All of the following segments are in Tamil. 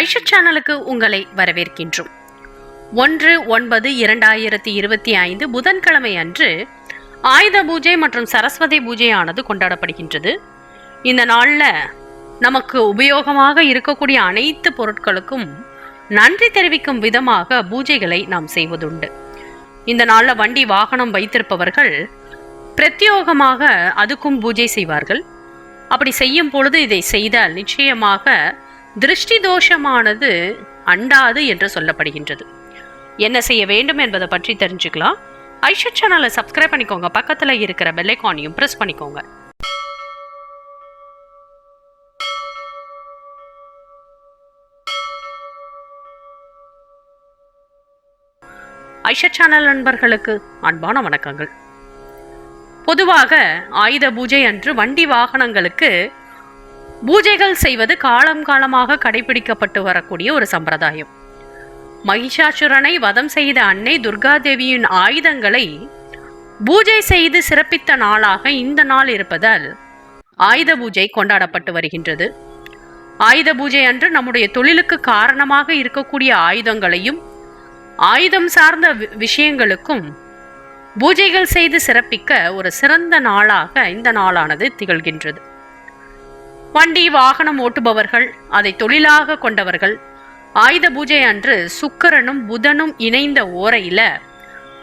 ஐஷா சேனலுக்கு உங்களை வரவேற்கின்றோம். ஒன்று ஒன்பது இரண்டாயிரத்தி இருபத்தி ஐந்து புதன்கிழமை அன்று ஆயுத பூஜை மற்றும் சரஸ்வதி பூஜையானது கொண்டாடப்படுகின்றது. இந்த நாளில் நமக்கு உபயோகமாக இருக்கக்கூடிய அனைத்து பொருட்களுக்கும் நன்றி தெரிவிக்கும் விதமாக பூஜைகளை நாம் செய்வதுண்டு. இந்த நாளில் வண்டி வாகனம் வைத்திருப்பவர்கள் பிரத்யோகமாக அதுக்கும் பூஜை செய்வார்கள். அப்படி செய்யும் பொழுது இதை செய்தால் நிச்சயமாக திருஷ்டி தோஷமானது அண்டாது என்று சொல்லப்படுகின்றது. என்ன செய்ய வேண்டும் என்பதை பற்றி தெரிஞ்சுக்கலாம். ஐஷா சேனலை சப்ஸ்கிரைப் பண்ணிக்கோங்க. பக்கத்தில் இருக்கிற பெல்லைக்கானையும் ப்ரெஸ் பண்ணிக்கோங்க. ஐஷா சேனல் நண்பர்களுக்கு அன்பான வணக்கங்கள். பொதுவாக ஆயுத பூஜை அன்று வண்டி வாகனங்களுக்கு பூஜைகள் செய்வது காலம் காலமாக கடைபிடிக்கப்பட்டு வரக்கூடிய ஒரு சம்பிரதாயம். மகிஷாசுரனை வதம் செய்த அன்னை துர்காதேவியின் ஆயுதங்களை பூஜை செய்து சிறப்பித்த நாளாக இந்த நாள் இருப்பதால் ஆயுத பூஜை கொண்டாடப்பட்டு வருகின்றது. ஆயுத பூஜை அன்று நம்முடைய தொழிலுக்கு காரணமாக இருக்கக்கூடிய ஆயுதங்களையும் ஆயுதம் சார்ந்த வி- விஷயங்களுக்கும் பூஜைகள் செய்து சிறப்பிக்க ஒரு சிறந்த நாளாக இந்த நாளானது திகழ்கின்றது. வண்டி வாகனம் ஓட்டுபவர்கள் அதை தொழிலாக கொண்டவர்கள். ஆயுத பூஜை அன்று சுக்கரனும் புதனும் இணைந்த ஓரையில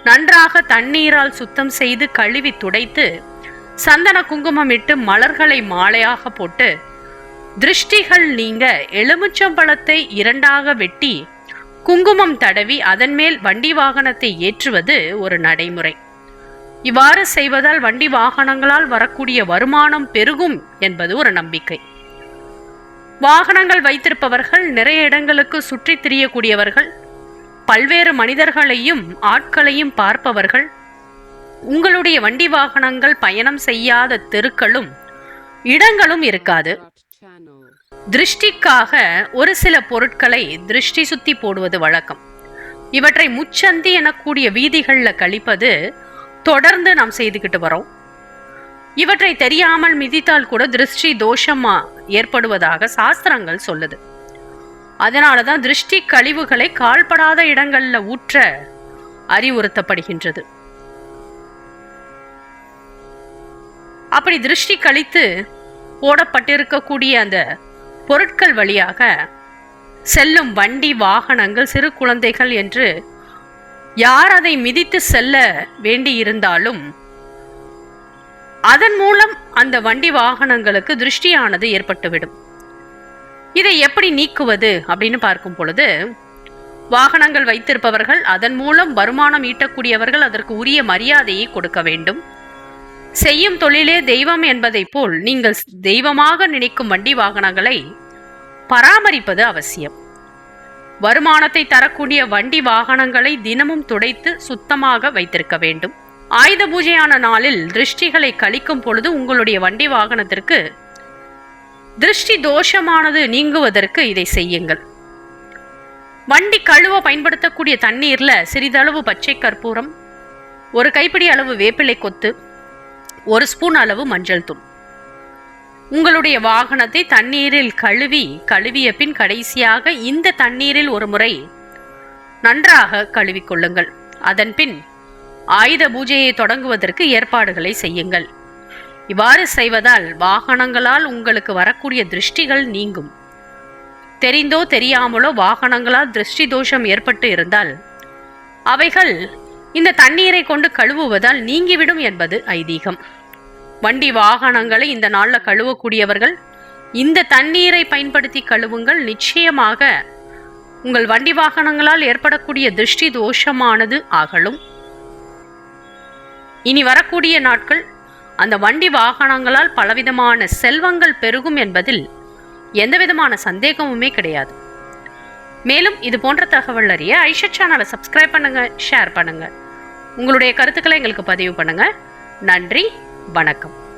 நன்றாக தண்ணீரால் சுத்தம் செய்து கழுவி துடைத்து சந்தன குங்குமம் இட்டு மலர்களை மாலையாக போட்டு திருஷ்டிகள் நீங்க எலுமிச்சம்பழத்தை இரண்டாக வெட்டி குங்குமம் தடவி அதன் மேல் வண்டி வாகனத்தை ஏற்றுவது ஒரு நடைமுறை. இவ்வாறு செய்வதால் வண்டி வாகனங்களால் வரக்கூடிய வருமானம் பெருகும் என்பது ஒரு நம்பிக்கை. வாகனங்கள் வைத்திருப்பவர்கள் நிறைய இடங்களுக்கு சுற்றித் திரியக்கூடியவர்கள் பல்வேறு மனிதர்களையும் ஆட்களையும் பார்ப்பவர்கள் உங்களுடைய வண்டி வாகனங்கள் பயணம் செய்யாத தெருக்களும் இடங்களும் இருக்காது. திருஷ்டிக்காக ஒரு சில பொருட்களை திருஷ்டி சுத்தி போடுவது வழக்கம். இவற்றை முச்சந்தி எனக்கூடிய வீதிகளில் கழிப்பது தொடர்ந்து நாம் செய்துக்கிட்டு வரோம். இவற்றை தெரியாமல் மிதித்தால் கூட திருஷ்டி தோஷமா ஏற்படுவதாக சாஸ்திரங்கள் சொல்லுது. அதனால தான் திருஷ்டி கழிவுகளை கால்படாத இடங்களில் ஊற்ற அறிவுறுத்தப்படுகின்றது. அப்படி திருஷ்டி கழித்து போடப்பட்டிருக்கக்கூடிய அந்த பொருட்கள் வழியாக செல்லும் வண்டி வாகனங்கள் சிறு குழந்தைகள் என்று யார் அதை மிதித்து செல்ல வேண்டி இருந்தாலும் அதன் மூலம் அந்த வண்டி வாகனங்களுக்கு திருஷ்டியானது ஏற்பட்டுவிடும். இதை எப்படி நீக்குவது அப்படின்னு பார்க்கும் பொழுது வாகனங்கள் வைத்திருப்பவர்கள் அதன் மூலம் வருமானம் ஈட்டக்கூடியவர்கள் அதற்கு உரிய மரியாதையை கொடுக்க வேண்டும். செய்யும் தொழிலே தெய்வம் என்பதைப் போல் நீங்கள் தெய்வமாக நினைக்கும் வண்டி வாகனங்களை பராமரிப்பது அவசியம். வருமானத்தை தரக்கூடிய வண்டி வாகனங்களை தினமும் துடைத்து சுத்தமாக வைத்திருக்க வேண்டும். ஆயுத பூஜையான நாளில் திருஷ்டிகளை கழிக்கும் பொழுது உங்களுடைய வண்டி வாகனத்திற்கு திருஷ்டி தோஷமானது நீங்குவதற்கு இதை செய்யுங்கள். வண்டி கழுவ பயன்படுத்தக்கூடிய தண்ணீர்ல சிறிதளவு பச்சை கற்பூரம் ஒரு கைப்பிடி அளவு வேப்பிலை கொத்து ஒரு ஸ்பூன் அளவு மஞ்சள் தூள். உங்களுடைய வாகனத்தை தண்ணீரில் கழுவி கழுவிய பின் கடைசியாக இந்த தண்ணீரில் ஒரு முறை நன்றாக கழுவிக்கொள்ளுங்கள் அதன்பின் ஆயுத பூஜையை தொடங்குவதற்கு ஏற்பாடுகளை செய்யுங்கள். இவ்வாறு செய்வதால் வாகனங்களால் உங்களுக்கு வரக்கூடிய திருஷ்டிகள் நீங்கும். தெரிந்தோ தெரியாமலோ வாகனங்களால் திருஷ்டி தோஷம் ஏற்பட்டு இருந்தால் அவைகள் இந்த தண்ணீரை கொண்டு கழுவுவதால் நீங்கிவிடும் என்பது ஐதீகம். வண்டி வாகனங்களை இந்த நாளில் கழுவக்கூடியவர்கள் இந்த தண்ணீரை பயன்படுத்தி கழுவுங்கள். நிச்சயமாக உங்கள் வண்டி வாகனங்களால் ஏற்படக்கூடிய திருஷ்டி தோஷமானது அகலும். இனி வரக்கூடிய நாட்கள் அந்த வண்டி வாகனங்களால் பலவிதமான செல்வங்கள் பெருகும் என்பதில் எந்தவிதமான சந்தேகமுமே கிடையாது. மேலும் இது போன்ற தகவல் அறிய ஐஷா சேனலை சப்ஸ்கிரைப் பண்ணுங்கள் ஷேர் பண்ணுங்கள் உங்களுடைய கருத்துக்களை எங்களுக்கு பதிவு பண்ணுங்கள் நன்றி. வணக்கம்.